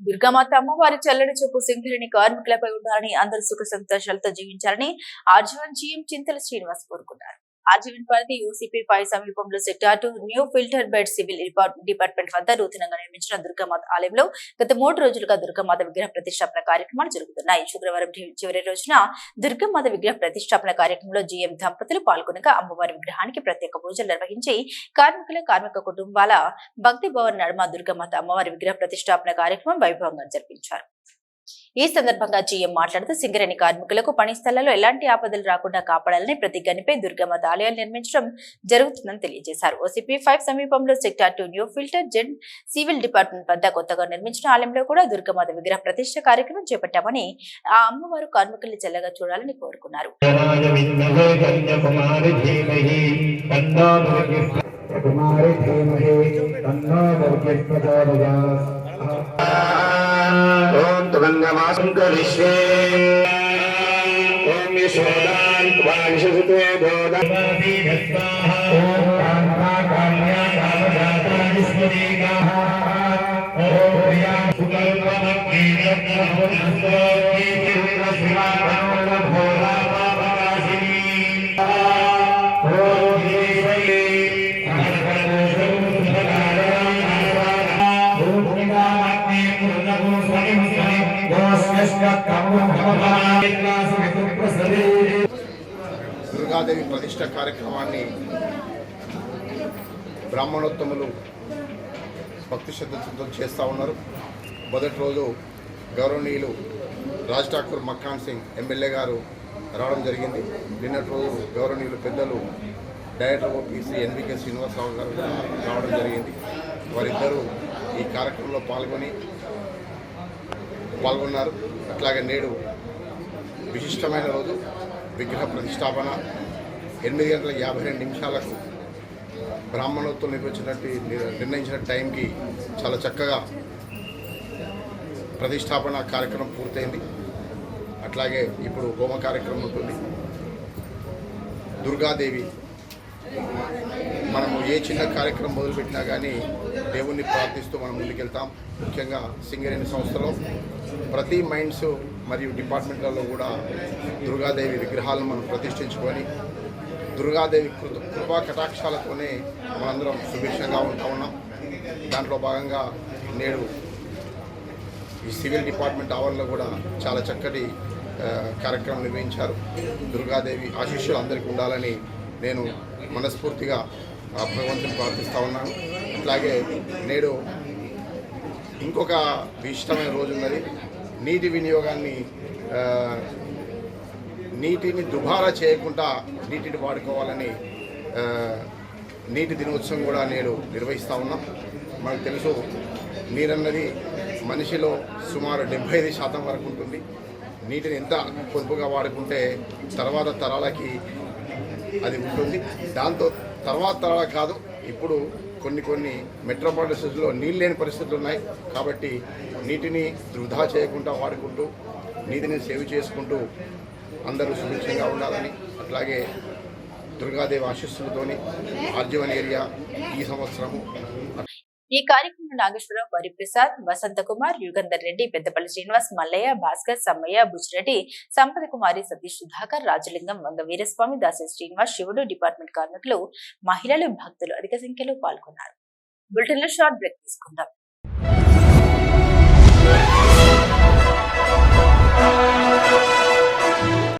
దుర్గామాత అమ్మవారి చల్లని చూపు సింగరిని కార్మికులపై ఉండాలని అందరూ సుఖ సంతోషాలతో జీవించాలని ఆర్జీవన్ జీఎం చింతల శ్రీనివాస్ కోరుకున్నారు. ఆర్జీవన్ పరిధి యూసీపీ పై సమీపంలో sector two new filter bed civil department వద్ద నూతనంగా నిర్మించిన దుర్గామాత ఆలయంలో గత మూడు రోజులుగా దుర్గామాత విగ్రహ ప్రతిష్టాపన కార్యక్రమాలు జరుగుతున్నాయి. శుక్రవారం చివరి రోజున దుర్గామాత విగ్రహ ప్రతిష్టాపన కార్యక్రమంలో జీఎం దంపతులు పాల్గొనగా అమ్మవారి విగ్రహానికి ప్రత్యేక పూజలు నిర్వహించి కార్మికుల కార్మిక కుటుంబాల భక్తి భవన్ నడుమ దుర్గామాత అమ్మవారి విగ్రహ ప్రతిష్టాపన కార్యక్రమం వైభవంగా జరిపించారు. ఈ సందర్భంగా జీఎం మాట్లాడుతూ సింగరేణి కార్మికులకు పని స్థలాల్లో ఎలాంటి ఆపదలు రాకుండా కాపాడాలని ప్రతి గనిపై దుర్గమ్మ ఆలయాలు నిర్మించడం జరుగుతుందని తెలియజేశారు. ఓసీపీ ఫైవ్ సమీపంలో సెక్టార్ టూ న్యూ ఫిల్టర్ జెన్ సివిల్ డిపార్ట్మెంట్ వద్ద కొత్తగా నిర్మించిన ఆలయంలో కూడా దుర్గమాత విగ్రహ ప్రతిష్ట కార్యక్రమం చేపట్టామని ఆ అమ్మవారు కార్మికుల్ని చల్లగా చూడాలని కోరుకున్నారు. तुगङ्गमासं करिष्ये ॐ यशोदान् वांशसुते दोदाति स्वाहा ॐ कान्ता काम्या कामजातानि स्मदीकाः ॐ प्रिया सुकल्पमग्ने దుర్గాదేవి ప్రతిష్ట కార్యక్రమాన్ని బ్రాహ్మణోత్తములు భక్తి శ్రద్ధతో చేస్తూ ఉన్నారు. మొదటి రోజు గౌరవనీయులు రాజ్ ఠాకూర్ మక్కాన్ సింగ్ ఎమ్మెల్యే గారు రావడం జరిగింది. నిన్నటి రోజు గౌరవనీయులు పెద్దలు డైరెక్టర్ ఓపీసీ ఎన్వికే శ్రీనివాసరావు గారు రావడం జరిగింది. వారిద్దరూ ఈ కార్యక్రమంలో పాల్గొని పాల్గొన్నారు. అట్లాగే నేడు విశిష్టమైన రోజు విగ్రహ ప్రతిష్టాపన. ఎనిమిది గంటల యాభై రెండు నిమిషాలకు బ్రాహ్మణోత్వం నిర్వహించినట్టు నిర్ణయించిన టైంకి చాలా చక్కగా ప్రతిష్టాపన కార్యక్రమం పూర్తయింది. అట్లాగే ఇప్పుడు హోమ కార్యక్రమం ఉంటుంది. దుర్గాదేవి మనము ఏ చిన్న కార్యక్రమం మొదలుపెట్టినా కానీ దేవుణ్ణి ప్రార్థిస్తూ మనం ముందుకెళ్తాం. ముఖ్యంగా సింగరేణి సంస్థలో ప్రతి మైండ్స్ మరియు డిపార్ట్మెంట్లలో కూడా దుర్గాదేవి విగ్రహాలను మనం ప్రతిష్ఠించుకొని దుర్గాదేవి కృత కృపా కటాక్షాలతోనే మనందరం సుభిక్షంగా ఉంటా ఉన్నాం. దాంట్లో భాగంగా నేడు ఈ సివిల్ డిపార్ట్మెంట్ ఆవరణలో కూడా చాలా చక్కటి కార్యక్రమం నిర్వహించారు. దుర్గాదేవి ఆశీస్సులు అందరికీ ఉండాలని నేను మనస్ఫూర్తిగా ఆ భగవంతుని ప్రార్థిస్తూ ఉన్నాను. అట్లాగే నేడు ఇంకొక విశిష్టమైన రోజు ఉన్నది. నీటి వినియోగాన్ని నీటిని దుబారా చేయకుండా నీటిని వాడుకోవాలని నీటి దినోత్సవం కూడా నేడు నిర్వహిస్తూ ఉన్నాం. మనకు తెలుసు నీరన్నది మనిషిలో సుమారు డెబ్బై ఐదు శాతం వరకు ఉంటుంది. నీటిని ఎంత పొదుపుగా వాడుకుంటే తర్వాత తరాలకి అది ఉంటుంది. దాంతో తర్వాత తర్వాత కాదు ఇప్పుడు కొన్ని కొన్ని మెట్రోపాలిటన్స్లో నీళ్ళు లేని పరిస్థితులు ఉన్నాయి. కాబట్టి నీటిని వృధా చేయకుండా వాడుకుంటూ నీటిని సేవ్ చేసుకుంటూ అందరూ సుభిక్షంగా ఉండాలని అట్లాగే దుర్గాదేవి ఆశీస్సులతోని ఆర్జీవన్ ఏరియా ఈ సంవత్సరము ఈ కార్యక్రమంలో నాగేశ్వరరావు వరిప్రసాద్ వసంత కుమార్ యుగంధర్ రెడ్డి పెద్దపల్లి శ్రీనివాస్ మల్లయ్య భాస్కర్ సమ్మయ్య బుజ్రెడ్డి సంపద కుమారి సతీష్ సుధాకర్ రాజలింగం వంగ వీరస్వామి దాసి శ్రీనివాస్ శివుడు డిపార్ట్మెంట్ కార్మికులు మహిళలు భక్తులు అధిక సంఖ్యలో పాల్గొన్నారు. బులెటిన్ షార్ట్ బ్రేక్ తీసుకుందాం.